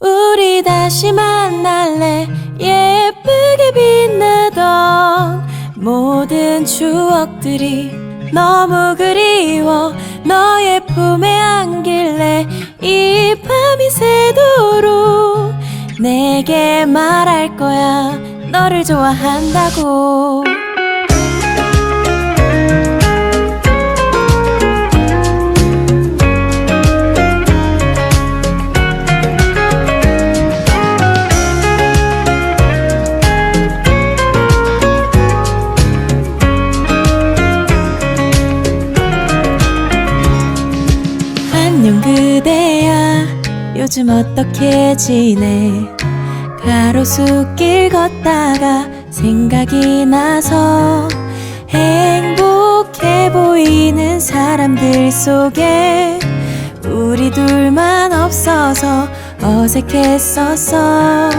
우리 다시 만날래? 예쁘게 빛나던 모든 추억들이 너무 그리워. 너의 품에 안길래 이 밤이 새도록 내게 말할 거야. 너를 좋아한다고 안녕 그대야. 요즘 어떻게 지내? 가로수길 걷다가 생각이 나서 행복해 보이는 사람들 속에 우리 둘만 없어서 어색했었어.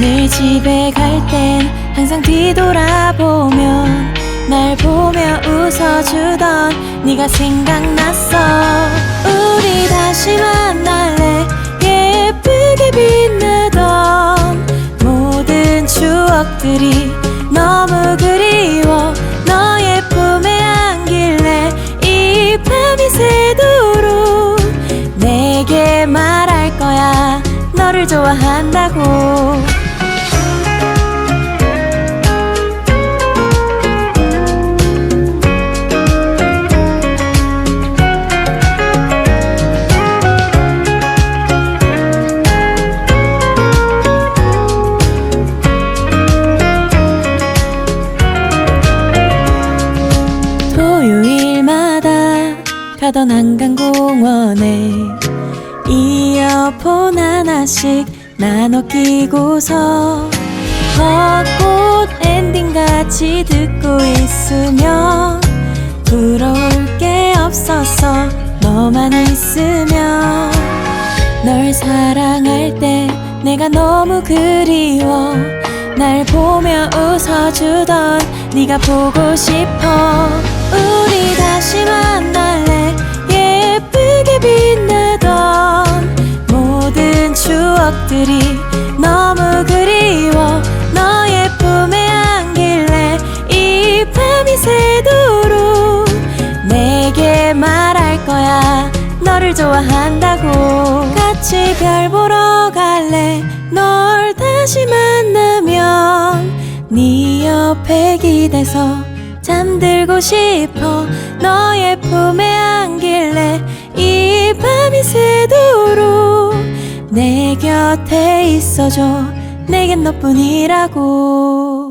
늘 집에 갈 땐 항상 뒤돌아보면 날 보며 웃어주던 네가 생각났어. 우리 다시 만날래? 예쁘게 빛나던 모든 추억들이 너무 그리워. 너의 품에 안길래 이 밤이 새도록 내게 말할 거야. 너를 좋아한다고 가던 한강공원에 이어폰 하나씩 나눠 끼고서 벚꽃 엔딩 같이 듣고 있으면 부러울 게 없었어 너만 있으면 널 사랑할 때 내가 너무 그리워. 날 보며 웃어주던 네가 보고 싶어. 우리 다시 만 추억들이 너무 그리워. 너의 품에 안길래 이 밤이 새도록 내게 말할 거야. 너를 좋아한다고. 같이 별 보러 갈래. 널 다시 만나면 네 옆에 기대서 잠들고 싶어. 너의 품에 내 곁에 있어줘. 내겐 너뿐이라고